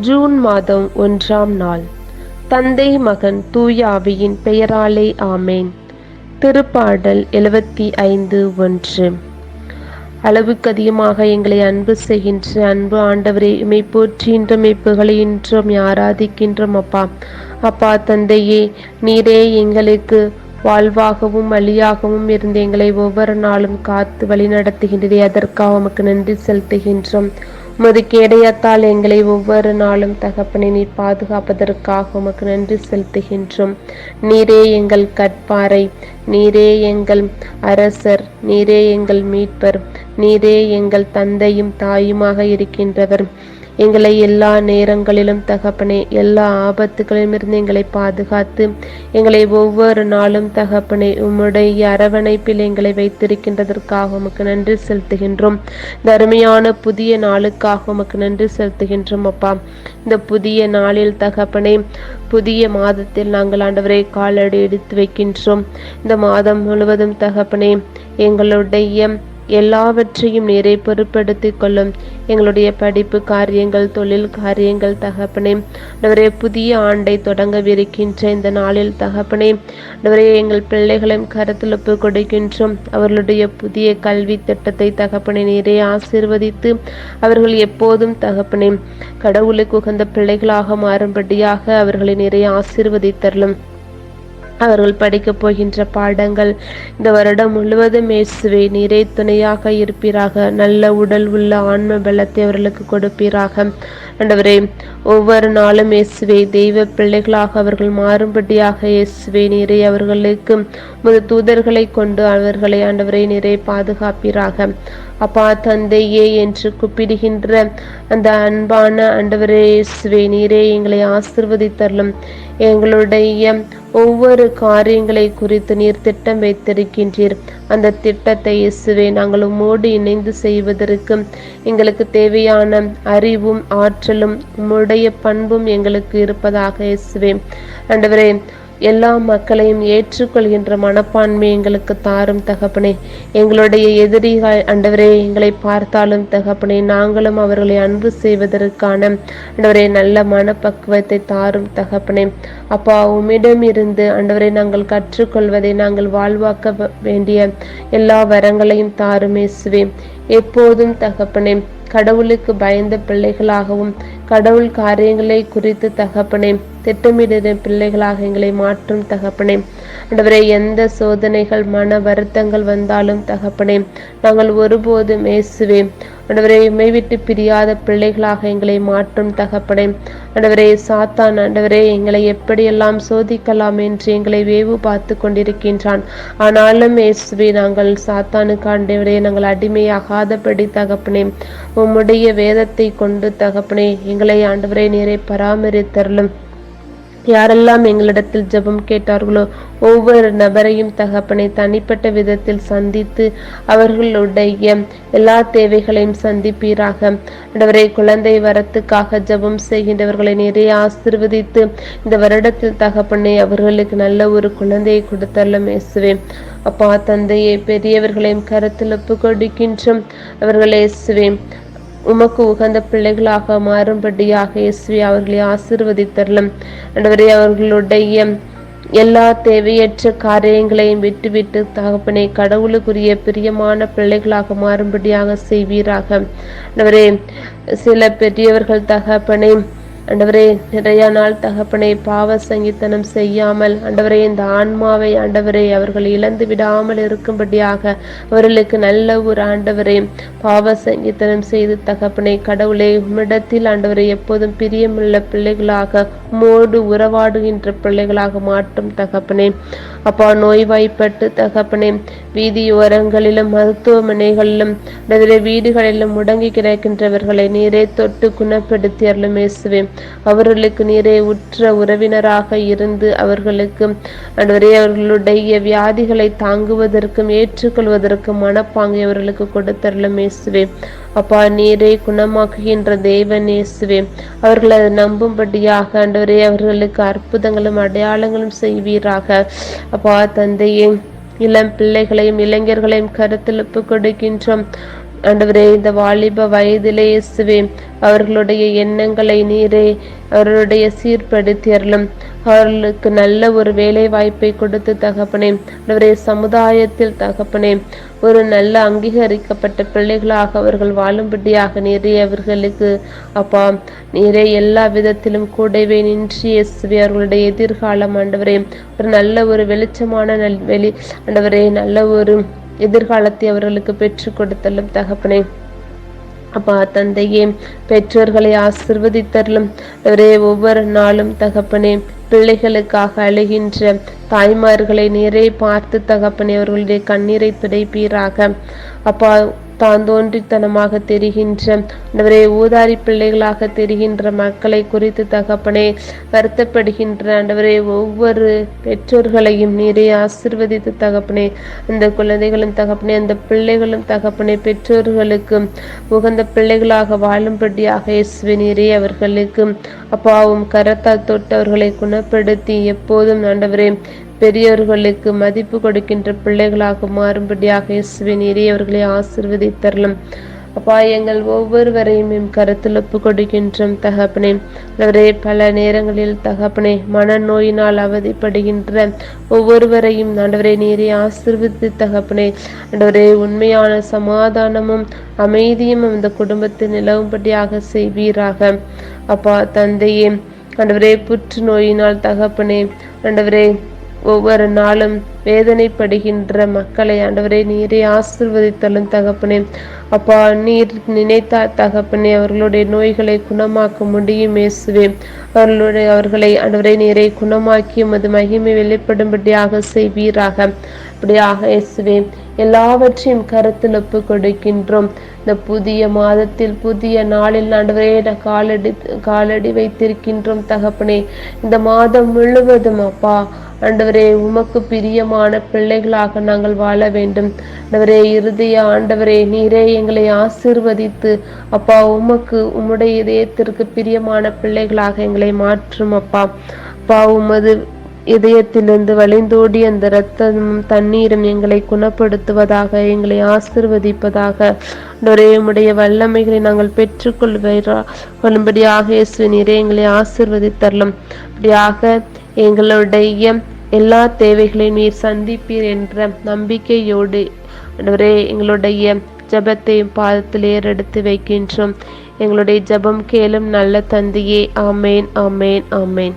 June மாதம் ஒன்றாம் நாள். தந்தை மகன் தூயாவியின் பெயராலே ஆமேன். திருப்பாடல் எழுபத்தி ஐந்து ஒன்று. அளவுக்கு அதிகமாக எங்களை அன்பு செய்கின்ற அன்பு ஆண்டவரே இமை போற்றுகின்ற மெய்ப்புகளை இன்றும் ஆராதிக்கின்றோம் அப்பா. அப்பா தந்தையே நீரே எங்களுக்கு வாழ்வாகவும் வழியாகவும் இருந்து எங்களை ஒவ்வொரு நாளும் காத்து வழி நடத்துகின்றதே அதற்காக உமக்கு நன்றி செலுத்துகின்றோம். உமது கேடயத்தால் எங்களை ஒவ்வொரு நாளும் தகப்பனை நீர் பாதுகாப்பதற்காக உமக்கு நன்றி செலுத்துகின்றோம். நீரே எங்கள் கட்பாறை நீரே எங்கள் அரசர் நீரே எங்கள் மீட்பர் நீரே எங்கள் தந்தையும் தாயுமாக இருக்கின்றவர். எங்களை எல்லா நேரங்களிலும் தகப்பனே எல்லா ஆபத்துகளிலும் இருந்து எங்களை பாதுகாத்து எங்களை ஒவ்வொரு நாளும் தகப்பனே உம்முடைய அரவணைப்பில் எங்களை வைத்திருக்கின்றதற்காக உமக்கு நன்றி செலுத்துகின்றோம். தருமையான புதிய நாளுக்காக உமக்கு நன்றி செலுத்துகின்றோம் அப்பா. இந்த புதிய நாளில் தகப்பனே புதிய மாதத்தில் நாங்கள் ஆண்டவரை காலடி எடுத்து வைக்கின்றோம். இந்த மாதம் முழுவதும் தகப்பனே எங்களுடைய எல்லாவற்றையும் நீரை பொருட்படுத்திக் கொள்ளும். எங்களுடைய படிப்பு காரியங்கள் தொழில் காரியங்கள் தகப்பனே. நவரே புதிய ஆண்டை தொடங்கவிருக்கின்ற இந்த நாளில் தகப்பனே நவரே எங்கள் பிள்ளைகளையும் கருத்தில் ஒப்பு கொடுக்கின்றோம். அவர்களுடைய புதிய கல்வி திட்டத்தை தகப்பனை நீரே ஆசிர்வதித்து அவர்கள் எப்போதும் தகப்பனே கடவுளுக்கு உகந்த பிள்ளைகளாக மாறும்படியாக அவர்களை நிறைய ஆசிர்வதித்தரலும். அவர்கள் படிக்கப் போகின்ற பாடங்கள் இந்த வருடம் முழுவதும் இயேசுவே நீரே துணையாக இருப்பீராக. நல்ல உடல் உள்ள ஆன்ம பலத்தை அவர்களுக்கு கொடுப்பீராக. ஆண்டவரே ஒவ்வொரு நாளும் இயேசுவே தெய்வ பிள்ளைகளாக அவர்கள் மாறும்படியாக இயேசுவே நீரை அவர்களுக்கு முது தூதர்களை கொண்டு அவர்களை ஆண்டவரை நிறை பாதுகாப்பீராக. அப்பா தந்தையே என்று கூப்பிடுகின்ற அந்த அன்பான ஆண்டவரே இயேசுவே நீரே எங்களை ஆசிர்வதித்தரலும் எங்களுடைய ஒவ்வொரு காரியங்களை குறித்து நீர் திட்டம் வைத்திருக்கின்றீர். அந்த திட்டத்தை இயேசுவே நாங்கள் உம்மோடு இணைந்து செய்வதற்கு எங்களுக்கு தேவையான அறிவும் ஆற்றலும் உம்முடைய பண்பும் எங்களுக்கு இருப்பதாக இயேசுவே. ஆண்டவரே எல்லா மக்களையும் ஏற்றுக்கொள்கின்ற மனப்பான்மை எங்களுக்கு தாரும் தகப்பனே. எங்களுடைய எதிரிகள் அண்டவரே எங்களை பார்த்தாலும் தகப்பனே நாங்களும் அவர்களை அன்பு செய்வதற்கான அண்டவரே நல்ல மனப்பக்குவத்தை தாரும் தகப்பனே. அப்பா உம்மிடம் இருந்து அண்டவரை நாங்கள் கற்றுக்கொள்வதை நாங்கள் வாழ்வாக்க வேண்டிய எல்லா வரங்களையும் தாருமேசுவே எப்போதும் தகப்பனே கடவுளுக்கு பயந்த பிள்ளைகளாகவும் கடவுள் காரியங்களை குறித்து தகப்பனே திட்டமிடுகிற பிள்ளைகளாக எங்களை மாற்றும் தகப்பனே. ஆண்டவரே எந்த சோதனைகள் மன வருத்தங்கள் வந்தாலும் தகப்பனே நாங்கள் ஒருபோதும் இயேசுவே ஆண்டவரே இமை விட்டு பிரியாத பிள்ளைகளாக எங்களை மாற்றும் தகப்பனே. ஆண்டவரே சாத்தான் ஆண்டவரே எங்களை எப்படியெல்லாம் சோதிக்கலாம் என்று எங்களை வேவு பார்த்து கொண்டிருக்கின்றான். ஆனாலும் இயேசுவே நாங்கள் சாத்தானுக்கு ஆண்டவரே நாங்கள் அடிமையாகாதபடி தகப்பனே உம்முடைய வேதத்தை கொண்டு தகப்பனே எங்களை ஆண்டவரே நீரை பராமரித்தரலும் யாரெல்லாம் எங்களிடத்தில் ஜெபம் கேட்டார்களோ ஒவ்வொரு நபரையும் தகப்பனை தனிப்பட்ட விதத்தில் சந்தித்து அவர்களுடைய எல்லா தேவைகளையும் சந்திப்பீராக. ஆண்டவரை குழந்தை வரத்துக்காக ஜெபம் செய்கின்றவர்களை நிறைய ஆசிர்வதித்து இந்த வருடத்தில் தகப்பனை அவர்களுக்கு நல்ல ஒரு குழந்தையை கொடுத்தல்ல மேசுவேன் அப்பா தந்தையை பெரியவர்களையும் கருத்தில் ஒப்பு கொடுக்கின்றோம் அவர்கள் இயேசுவே உமக்கு உகந்த பிள்ளைகளாக மாறும்படியாக இயேசுவை அவர்களை ஆசிர்வதித்தரலும். ஆண்டவரே அவர்களுடைய எல்லா தேவையற்ற காரியங்களையும் விட்டுவிட்டு தகப்பனை கடவுளுக்குரிய பிரியமான பிள்ளைகளாக மாறும்படியாக செய்வீராக. அன்றுவரே சில பெரியவர்கள் தகப்பனை அண்டவரே நிறைய நாள் தகப்பனை பாவ சங்கித்தனம் செய்யாமல் அண்டவரே இந்த ஆன்மாவை ஆண்டவரை அவர்கள் இழந்து விடாமல் இருக்கும்படியாக அவர்களுக்கு நல்ல ஒரு ஆண்டவரே பாவ சங்கித்தனம் செய்து தகப்பனை கடவுளை உம்மிடத்தில் ஆண்டவரை எப்போதும் பிரியமுள்ள பிள்ளைகளாக மோடு உறவாடுகின்ற பிள்ளைகளாக மாற்றும் தகப்பனே. அப்பா நோய்வாய்ப்பட்டு தகப்பனே வீதியோரங்களிலும் மருத்துவமனைகளிலும் ஆண்டவரே வீடுகளிலும் முடங்கி கிடக்கின்றவர்களை நீரே தொட்டு குணப்படுத்தி அருளும் இயேசுவே. அவர்களுக்கு நீரே உற்ற உறவினராக இருந்து அவர்களுக்கு அன்றுவரே அவர்களுடைய வியாதிகளை தாங்குவதற்கும் ஏற்றுக்கொள்வதற்கும் மனப்பாங்கை அவர்களுக்கு கொடுத்தரலும் இயேசுவே. அப்பா நீரை குணமாக்குகின்ற தேவன் இயேசுவே. அவர்கள் அதை நம்பும்படியாக ஆண்டவரே அவர்களுக்கு அற்புதங்களும் அடையாளங்களும் செய்வீராக. அப்பா தந்தையே இளம் பிள்ளைகளையும் இளைஞர்களையும் கருத்தில் ஒப்புக் கொடுக்கின்றோம். ஆண்டவரே இந்த வாலிப வயதிலே இயேசுவே அவர்களுடைய எண்ணங்களை நீரே அவர்களுடைய சீர்படுத்தியறலும் அவர்களுக்கு நல்ல ஒரு வேலை வாய்ப்பை கொடுத்து தகப்பனே ஆண்டவரே சமுதாயத்தில் தகப்பனே ஒரு நல்ல அங்கீகரிக்கப்பட்ட பிள்ளைகளாக அவர்கள் வாழும்படியாக நீரே அவர்களுக்கு அப்பா நீரே எல்லா விதத்திலும் கூடவே நின்று இயேசுவே அவர்களுடைய எதிர்காலம் ஆண்டவரே ஒரு நல்ல ஒரு வெளிச்சமான நல் வெளி ஆண்டவரே நல்ல ஒரு எதிர்காலத்தை அவர்களுக்கு பெற்றுக் கொடுத்தலும் தகப்பனே. அப்பா தந்தையே பெற்றோர்களை ஆசிர்வதித்தரலும் அவரே ஒவ்வொரு நாளும் தகப்பனே பிள்ளைகளுக்காக அழுகின்ற தாய்மார்களை நேரே பார்த்து தகப்பனே அவர்களுடைய கண்ணீரை துடைப்பீராக. அப்பா தான் தோன்றித்தனமாக தெரிகின்ற ஆண்டவரே ஊதாரி பிள்ளைகளாக தெரிகின்ற மக்களை குறித்து தகப்பனே வருத்தப்படுகின்ற ஆண்டவரே ஒவ்வொரு பெற்றோர்களையும் நீரே ஆசிர்வதித்து தகப்பனே அந்த குழந்தைகளும் தகப்பனே அந்த பிள்ளைகளும் தகப்பனே பெற்றோர்களுக்கு உகந்த பிள்ளைகளாக வாழும்படியாக இயேசுவே நீரே அவர்களுக்கு அப்பாவும் கரத்தால் தொட்டு அவர்களை குணப்படுத்தி எப்போதும் ஆண்டவரே பெரியவர்களுக்கு மதிப்பு கொடுக்கின்ற பிள்ளைகளாக மாறும்படியாக இயேசுவின் இறையவர்களை ஆசிர்வதித்தரலாம். அப்பா எங்கள் ஒவ்வொருவரையும் என் கருத்தில் ஒப்பு கொடுக்கின்றோம் தகப்பனே. அவரே பல நேரங்களில் தகப்பனே மனநோயினால் அவதிப்படுகின்ற ஒவ்வொருவரையும் ஆண்டவரே நீரை ஆசிர்வித்து தகப்பனே. ஆண்டவரே உண்மையான சமாதானமும் அமைதியும் அந்த குடும்பத்தில் நிலவும்படியாக செய்வீராக. அப்பா தந்தையே ஆண்டவரே புற்றுநோயினால் தகப்பனே ஆண்டவரே ஒவ்வொரு நாளும் வேதனைப்படுகின்ற மக்களை ஆண்டவரே நீரே ஆசிர்வதித்தலும் தகப்பனே. அப்பா நீர் நினைத்தா தகப்பனே அவர்களுடைய நோய்களை குணமாக்க முடியும் இயேசுவே. அவர்களுடைய அவர்களை ஆண்டவரை நீரை குணமாக்கி அது மகிமை வெளிப்படும்படியாக செய்வீராக. அப்படியாக இயேசுவே எல்லாவற்றையும் கருத்தில் ஒப்பு கொடுக்கின்றோம். இந்த புதிய மாதத்தில் புதிய நாளில் ஆண்டவரே காலடி காலடி வைத்திருக்கின்றோம் தகப்பனே. இந்த மாதம் முழுவதும் அப்பா ஆண்டவரே உமக்கு பிரியமான பிள்ளைகளாக நாங்கள் வாழ வேண்டும். ஆண்டவரே இறுதிய ஆண்டவரே நீரே எங்களை ஆசிர்வதித்து அப்பா உமக்கு உம்முடைய இதயத்திற்கு பிரியமான பிள்ளைகளாக எங்களை மாற்றும் அப்பா. அப்பா உமது இதயத்திலிருந்து வழிந்தோடி அந்த இரத்தமும் தண்ணீரும் எங்களை குணப்படுத்துவதாக எங்களை ஆசிர்வதிப்பதாக. ஆண்டவரே உடைய வல்லமைகளை நாங்கள் பெற்றுக்கொள்வீரா கொள்ளும்படியாக இயேசு நீரே எங்களை ஆசிர்வதித்தரலும். அப்படியாக எங்களுடைய எல்லா தேவைகளையும் நீர் சந்திப்பீர் என்ற நம்பிக்கையோடு ஆண்டவரே எங்களுடைய ஜபத்தையும் பாதத்தில் ஏறெடுத்து வைக்கின்றோம். எங்களுடைய ஜபம் கேளும் நல்ல தந்தையே. ஆமேன் ஆமேன் ஆமேன்.